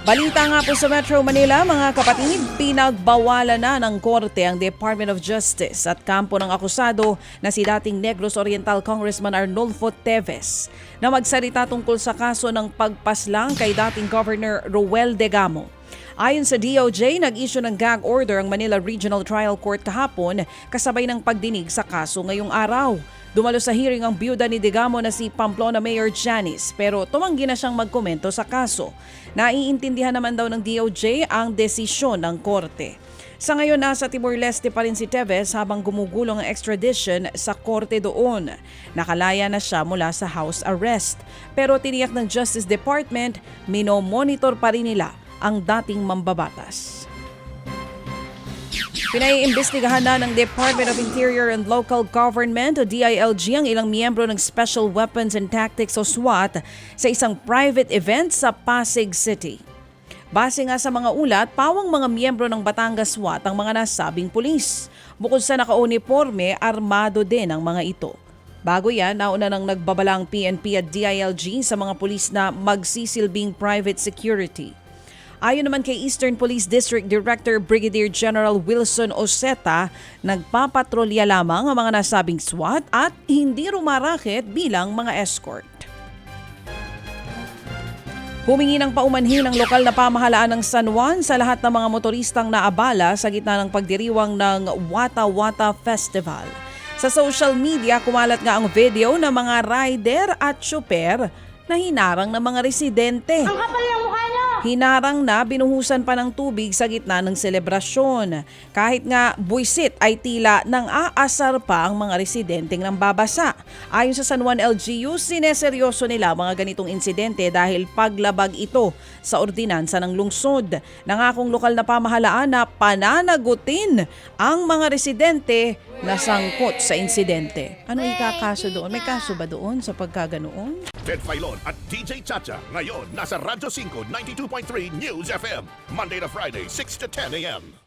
Balita nga po sa Metro Manila, mga kapatid, pinagbawalan na ng korte ang Department of Justice at kampo ng akusado na si dating Negros Oriental Congressman Arnolfo Teves na magsalita tungkol sa kaso ng pagpaslang kay dating Governor Roel Degamo. Ayon sa DOJ, nag-issue ng gag order ang Manila Regional Trial Court kahapon kasabay ng pagdinig sa kaso ngayong araw. Dumalo sa hearing ang byuda ni Digamo na si Pamplona Mayor Janice pero tumanggi na siyang magkomento sa kaso. Naiintindihan naman daw ng DOJ ang desisyon ng korte. Sa ngayon, nasa Timor-Leste pa rin si Teves habang gumugulong ang extradition sa korte doon. Nakalaya na siya mula sa house arrest. Pero tiniyak ng Justice Department, minomonitor pa rin nila ang dating mambabatas. Pinaiimbestigahan na ng Department of Interior and Local Government o DILG ang ilang miyembro ng Special Weapons and Tactics o SWAT sa isang private event sa Pasig City. Base nga sa mga ulat, pawang mga miyembro ng Batangas SWAT ang mga nasabing pulis. Bukod sa nakauniforme, armado din ang mga ito. Bago yan, nauna nang nagbabalang PNP at DILG sa mga pulis na magsisilbing private security. Ayon naman kay Eastern Police District Director Brigadier General Wilson Oseta, nagpapatrolya lamang ang mga nasabing SWAT at hindi rumarakit bilang mga escort. Humingi ng paumanhin ang lokal na pamahalaan ng San Juan sa lahat ng mga motoristang naabala sa gitna ng pagdiriwang ng Wata Wata Festival. Sa social media, kumalat nga ang video ng mga rider at syuper na hinarang ng mga residente. Ang kapal ng! Hinarang na binuhusan pa ng tubig sa gitna ng selebrasyon. Kahit nga buisit ay tila nang aasar pa ang mga residenteng nang babasa. Ayon sa San Juan LGU, sineseryoso nila mga ganitong insidente dahil paglabag ito sa ordinansa ng lungsod. Nangakong lokal na pamahalaan na pananagutin ang mga residente na sangkot sa insidente. Ano ikakaso doon? May kaso ba doon sa pagkaganoon? Ted Filon at DJ Chacha. Ngayon, nasa Radyo 5, 92.3 News FM. Monday to Friday, 6 to 10 a.m.